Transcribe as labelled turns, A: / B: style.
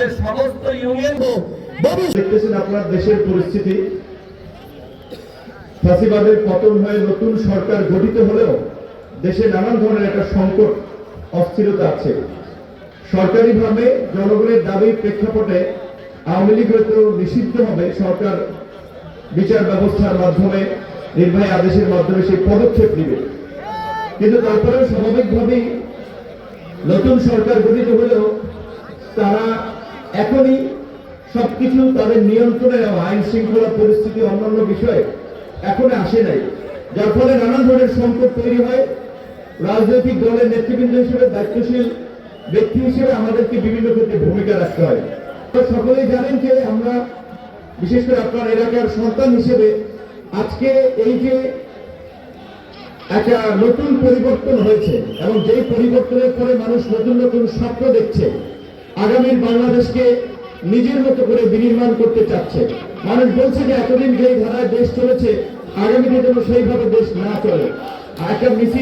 A: আমাদের সমস্ত ইউনিয়ন
B: দেখতেছেন আপনার দেশের পরিস্থিতি। ফাঁসিবাদের পতন হয়ে নতুন সরকার গঠিত হলেও দেশে নানান ধরনের একটা সংকট, অস্থিরতা আছে। সরকারিভাবে জনগণের দাবির প্রেক্ষাপটে আওয়ামী লীগ হয়তো নিষিদ্ধ হবে সরকার বিচার ব্যবস্থার মাধ্যমে, নির্বাহী আদেশের মাধ্যমে সেই পদক্ষেপ নেবে। কিন্তু তারপরেও স্বাভাবিকভাবেই নতুন সরকার গঠিত হলেও তারা এখনই সবকিছু তাদের নিয়ন্ত্রণে নেওয়া, আইন শৃঙ্খলা পরিস্থিতি অন্যান্য বিষয়ে এখনও আসে নাই। যার ফলে নানান ধরনের সংকট তৈরি হয়। রাজনৈতিক দলের নেতৃবৃন্দ হিসেবে, দায়িত্বশীল ব্যক্তি হিসেবে আমাদেরকে বিভিন্ন ক্ষেত্রে ভূমিকা রাখতে হয়। সকলেই জানেন যে আমরা, বিশেষ করে আপনার এলাকার সন্তান হিসেবে, আজকে এই যে একটা নতুন পরিবর্তন হয়েছে এবং যেই পরিবর্তনের পরে মানুষ নতুন নতুন স্বপ্ন দেখছে আগামীর বাংলাদেশকে নিজের মতো করে বিনির্মাণ করতে চাচ্ছে। মানুষ বলছে যে এতদিন যেই ধারায় দেশ চলেছে, আগামীতে যেন সেইভাবে দেশ না চলে। আর একটা মিছিল